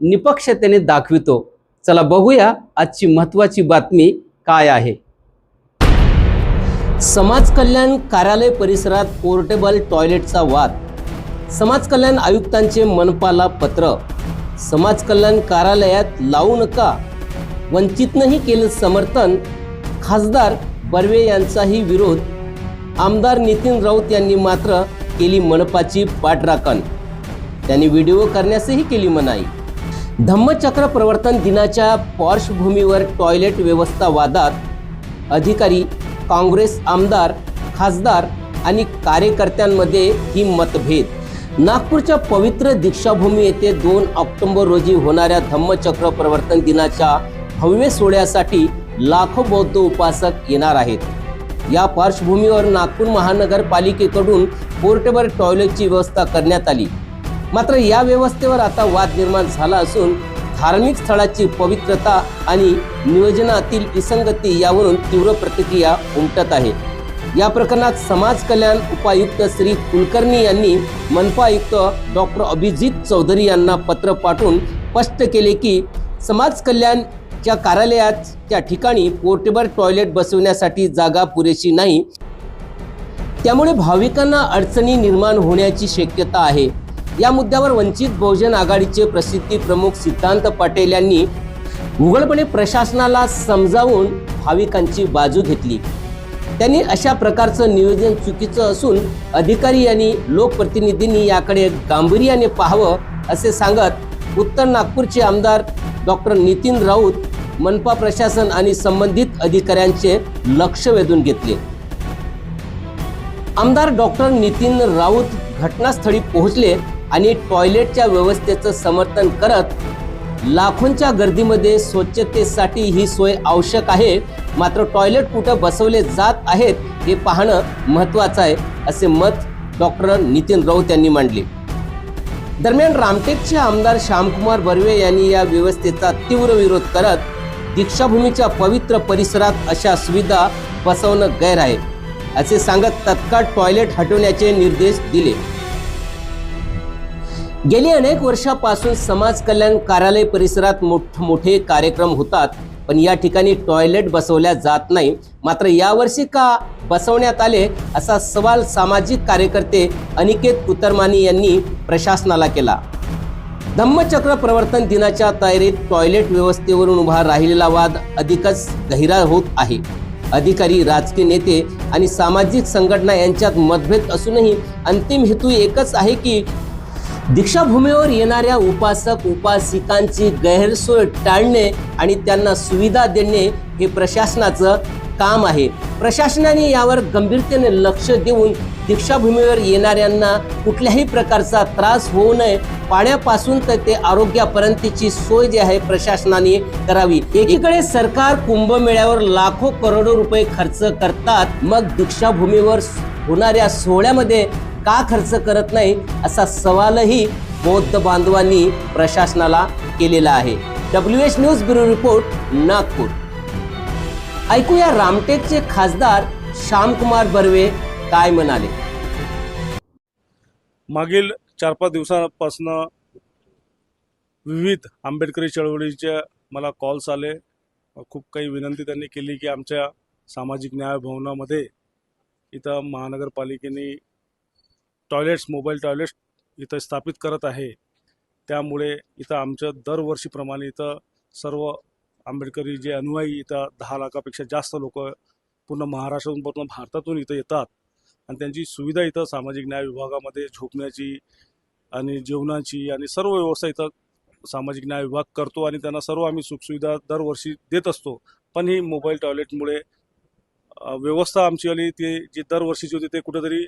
निपक्षतेने दाखवितो. चला बघूया आजची महत्वाची बातमी काय आहे. समाज कल्याण कार्यालय परिसरात पोर्टेबल टॉयलेटचा वाद. समाज कल्याण आयुक्तांचे मनपाला पत्र. समाज कल्याण कार्यालयात लावू नका. वंचितनंही केलं समर्थन. खासदार बर्वे यांचाही विरोध. आमदार नितीन राऊत यांनी मात्र केली मनपाची पाठराखण. त्यांनी व्हिडिओ करण्यासही केली मनाई. धम्मचक्र प्रवर्तन दिनाच्या पार्श्वभूमीवर टॉयलेट व्यवस्था वादात. अधिकारी काँग्रेस आमदार खासदार आणि कार्यकर्त्यांमध्ये ही मतभेद. नागपूरच्या पवित्र दीक्षाभूमी येथे दोन ऑक्टोबर रोजी होणाऱ्या धम्मचक्र प्रवर्तन दिनाच्या भव्य सोहळ्यासाठी लाखो बौद्ध उपासक येणार आहेत. या पार्श्वभूमीवर नागपूर महानगरपालिकेकडून पोर्टेबल टॉयलेटची व्यवस्था करण्यात आली. मात्र या व्यवस्थेवर आता वाद निर्माण झाला असून धार्मिक स्थळाची पवित्रता आणि नियोजनातील विसंगती यावरून तीव्र प्रतिक्रिया उमटत आहे. या प्रकरणात समाज कल्याण उपायुक्त श्री कुलकर्णी यांनी मनपा आयुक्त डॉक्टर अभिजित चौधरी यांना पत्र पाठवून स्पष्ट केले की समाज कल्याणच्या कार्यालयात त्या ठिकाणी पोर्टेबल टॉयलेट बसवण्यासाठी जागा पुरेशी नाही. त्यामुळे भाविकांना अडचणी निर्माण होण्याची शक्यता आहे. या मुद्द्यावर वंचित बहुजन आघाडीचे प्रसिद्धी प्रमुख सिद्धांत पाटील यांनी उघडपणे प्रशासनाला समजावून भाविकांची बाजू घेतली. त्यांनी अशा प्रकारचं नियोजन चुकीचं असून अधिकारी यांनी लोकप्रतिनिधींनी याकडे गांभीर्याने पाहावं असे सांगत उत्तर नागपूरचे आमदार डॉक्टर नितीन राऊत मनपा प्रशासन आणि संबंधित अधिकाऱ्यांचे लक्ष वेधून घेतले. आमदार डॉक्टर नितीन राऊत घटनास्थळी पोहोचले आणि टॉयलेटच्या व्यवस्थेचं समर्थन करत लाखोंच्या गर्दीमध्ये स्वच्छतेसाठी ही सोय आवश्यक आहे. मात्र टॉयलेट कुठं बसवले जात आहेत हे पाहणं महत्त्वाचं आहे असे मत डॉक्टर नितीन राऊत यांनी मांडले. दरम्यान रामटेकचे आमदार श्यामकुमार बर्वे यांनी या व्यवस्थेचा तीव्र विरोध करत दीक्षाभूमीच्या पवित्र परिसरात अशा सुविधा बसवणं गैर आहे असे सांगत तत्काळ टॉयलेट हटवण्याचे निर्देश दिले. गेली अनेक वर्षापासून समाज कल्याण कार्यालय परिसरात मोठमोठे कार्यक्रम होतात पण या ठिकाणी टॉयलेट बसवल्या जात नाही. मात्र यावर्षी का बसवण्यात आले असा सवाल सामाजिक कार्यकर्ते अनिकेत उतरमानी यांनी प्रशासनाला केला. धम्मचक्र प्रवर्तन दिनाच्या तयारीत टॉयलेट व्यवस्थेवरून उभा राहिलेला वाद अधिकच गहिरा होत आहे. अधिकारी राजकीय नेते आणि सामाजिक संघटना यांच्यात मतभेद असूनही अंतिम हेतू एकच आहे की दीक्षाभूमीवर येणाऱ्या उपासक उपासिकांची गैरसोय टाळणे आणि त्यांना सुविधा देणे हे प्रशासनाचं काम आहे. प्रशासनाने यावर गंभीरतेने लक्ष देऊन दीक्षाभूमीवर येणाऱ्यांना कुठल्याही प्रकारचा त्रास होऊ नये. पाण्यापासून तर ते आरोग्यापर्यंतची सोय जी आहे प्रशासनाने करावी. एकीकडे सरकार कुंभमेळ्यावर लाखो करोडो रुपये खर्च करतात मग दीक्षाभूमीवर होणाऱ्या सोहळ्यामध्ये का खर्च करत नाही असा सवालही बौद्ध बांधवांनी प्रशासनाला केलेला आहे. W H news bureau report Nagpur. ऐकूया रामटेकचे खासदार श्यामकुमार बर्वे काय म्हणाले. मागील चार पाच दिवसापासून विविध आंबेडकरी चळवळीचे मला कॉल्स आले. खूप काही विनंती त्यांनी केली की आमच्या सामाजिक न्याय भवनामध्ये इथं महानगरपालिकेने टॉयलेट्स मोबाईल टॉयलेट्स इथं स्थापित करत आहे. त्यामुळे इथं आमच्या दरवर्षीप्रमाणे इथं सर्व आंबेडकरी जे अनुयायी इथं दहा लाखापेक्षा जास्त लोक पूर्ण महाराष्ट्रातून पूर्ण भारतातून इथं येतात. आणि त्यांची सुविधा इथं सामाजिक न्याय विभागामध्ये झोपण्याची आणि जेवणाची आणि सर्व व्यवस्था इथं सामाजिक न्याय विभाग करतो आणि त्यांना सर्व आम्ही सुखसुविधा दरवर्षी देत असतो. पण ही मोबाईल टॉयलेटमुळे व्यवस्था आमची आली ती जी दरवर्षीची होती ते कुठेतरी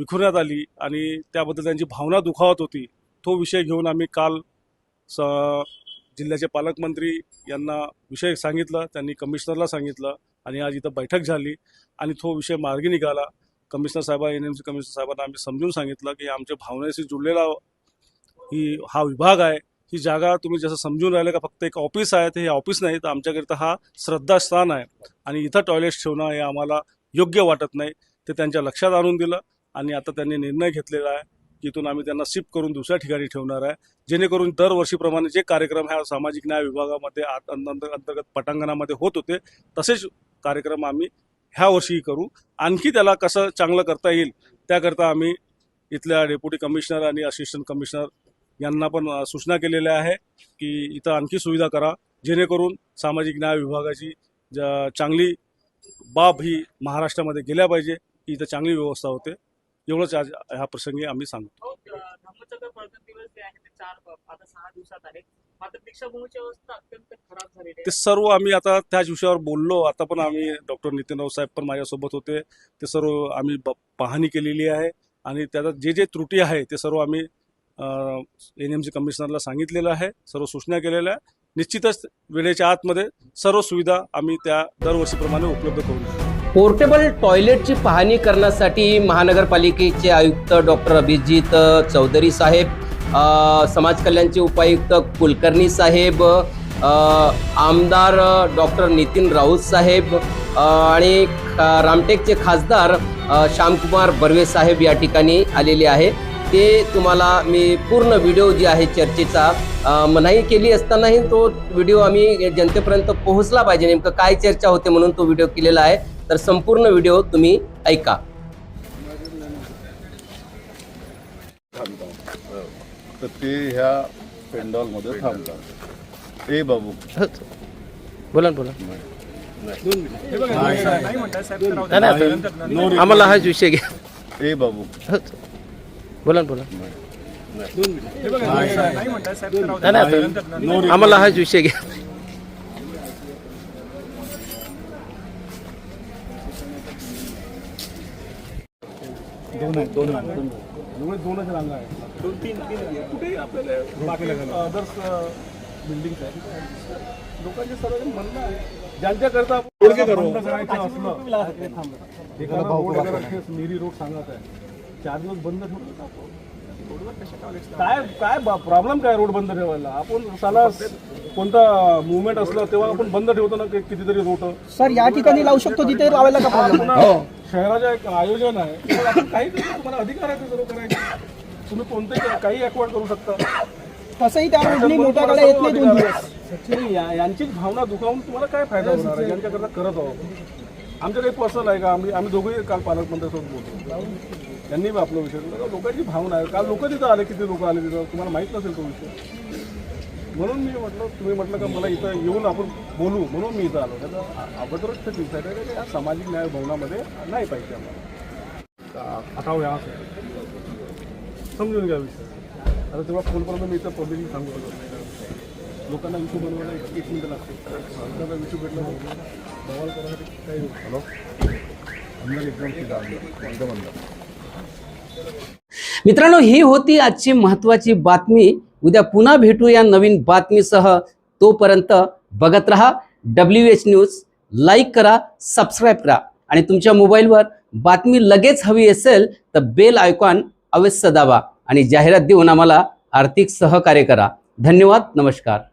विखुरण्यात आली आणि त्याबद्दल त्यांची भावना दुखावत होती. तो विषय घेऊन आम्ही काल स जिल्ह्याचे पालकमंत्री यांना विषय सांगितलं त्यांनी कमिशनरला सांगितलं आणि आज इथं बैठक झाली आणि तो विषय मार्गी निघाला. कमिशनर साहेबा एन एम सी कमिशनर साहेबांना आम्ही समजून सांगितलं की आमच्या भावनेशी जुळलेला ही हा विभाग आहे. ही जागा तुम्ही जसं समजून राहिले का फक्त एक ऑफिस आहे तर हे ऑफिस नाही तर आमच्याकरिता हा श्रद्धास्थान आहे. आणि इथं टॉयलेट्स ठेवणं हे आम्हाला योग्य वाटत नाही. ते त्यांच्या लक्षात आणून दिलं. आणि आता त्यांनी निर्णय घेतलेला आहे तिथून आम्ही त्यांना शिफ्ट करून दुसऱ्या ठिकाणी ठेवणार आहे जेणेकरून दरवर्षीप्रमाणे जे कार्यक्रम ह्या सामाजिक न्याय विभागामध्ये अंतर्गत पटांगणामध्ये होत होते तसेच कार्यक्रम आम्ही ह्या वर्षीही करू. आणखी त्याला कसं चांगलं करता येईल त्याकरता आम्ही इथल्या डेप्युटी कमिशनर आणि असिस्टंट कमिशनर यांना पण सूचना केलेल्या आहे की इथं आणखी सुविधा करा जेणेकरून सामाजिक न्याय विभागाची ज- चांगली बाब ही महाराष्ट्रामध्ये गेल्या पाहिजे की इथं चांगली व्यवस्था होते. एवढंच आज ह्या प्रसंगी आम्ही सांगतो. हो, अ, धम्मचक्र प्रगत दिवस जे आहे ते चार आता सहा दिवसात आले मात्र दीक्षाभूमीची अवस्था अत्यंत खराब झालेली ते आहे सर्व आम्ही आता त्याच विषयावर बोललो. आता पण आम्ही डॉक्टर नितीन साहेब पण माझ्यासोबत होते. ते सर्व आम्ही पाहणी केलेली आहे. आणि त्याच्यात जे जे त्रुटी आहे ते सर्व आम्ही एन एम सी कमिशनरला सांगितलेलं आहे. सर्व सूचना केलेल्या आहे. निश्चितच वेळेच्या आतमध्ये सर्व सुविधा आम्ही त्या दरवर्षीप्रमाणे उपलब्ध देऊ. पोर्टेबल टॉयलेटची पाहणी करण्यासाठी महानगरपालिकेचे आयुक्त डॉक्टर अभिजित चौधरी साहेब समाज कल्याणचे उपायुक्त कुलकर्णी साहेब आमदार डॉक्टर नितीन राऊत साहेब आणि रामटेकचे खासदार श्यामकुमार बर्वे साहेब या ठिकाणी आलेले आहे. ते तुम्हाला मी पूर्ण व्हिडिओ जी आहे चर्चेचा मनाई केली असतानाही तो व्हिडिओ आम्ही जनतेपर्यंत पोहोचला पाहिजे. नेमकं काय चर्चा होते म्हणून तो व्हिडिओ केलेला आहे. तर संपूर्ण व्हिडिओ तुम्ही ऐका. तर ते ह्या पेंडॉलमध्ये थांबतात. ए बाबू. बोला ना बोला. नो आम्हाला हाच विषय घ्या. ए बाबू. बोला ना बोला. नो आम्हाला हाच विषय घ्या. एवढे दोनच रांगा आहेत. दोन तीन तीन कुठेही आपल्याला बाकी अदर्स बिल्डिंग आहे लोकांचे सर्व म्हणणं आहे. ज्यांच्याकरता आपण बंद करायचं असलं एखादा मिरी रोड सांगत आहे. चार दिवस बंद आपण? काय काय प्रॉब्लेम काय रोड बंद ठेवायला? आपण साला कोणता मुवमेंट असलं तेव्हा आपण बंद ठेवतो ना कि- कितीतरी रोड. सर या ठिकाणी लावू शकतो तिथे लावायला का प्रॉब्लेम शहराचं एक आयोजन आहे. तर आपण काही करू, तुम्हाला अधिकार आहे ते सर्व करायचे. तुम्ही कोणतेही काही अक्वार्ड करू शकता. तसंही त्या रोडनी मोठ्या गाड्या येत नाही दोन दिवस. या- यांचीच भावना दुखावून तुम्हाला काय फायदा होणार आहे? यांच्याकरता करत आहोत. आमचं काही पर्सनल आहे का? आम्ही आम्ही दोघंही काल पालकमंत्र्यासोबत बोलतो. त्यांनी बी आपलं विषय लोकांची भावना आहे. काल लोक तिथं आले. किती लोक आले तिथं? तुम्हाला माहीत नसेल तो विषय. म्हणून मी म्हटलं तुम्ही म्हटलं का मला इथं येऊन आपण बोलू म्हणून मी इथं आलो. त्याचा अगोदरच ते दिवस आहे का या सामाजिक न्याय भवनामध्ये नाही पाहिजे आम्हाला. आता या. समजून घ्या विषय. आता तेव्हा फोनपर्यंत मी इथं पब्लिकली सांगू शकत लोकांना इशू बनवायला एक एक मिनिटं लागते. एखादा इशू भेटला बवाल करायसाठी काही हॅलो? अंदर एकदम सीधा अंदर एकदम अंदर. मित्रांनो ही होती आजची महत्वाची बातमी. उद्या पुन्हा भेटू या नवीन बातमीसह. तोपर्यंत बघत रहा डब्ल्यू एच न्यूज लाईक करा सबस्क्राईब करा. आणि तुमच्या मोबाईलवर बातमी लगेच हवी असेल तर बेल आयकॉन अवश्य दाबा आणि जाहिरात देऊन आम्हाला आर्थिक सहकार्य करा. धन्यवाद नमस्कार.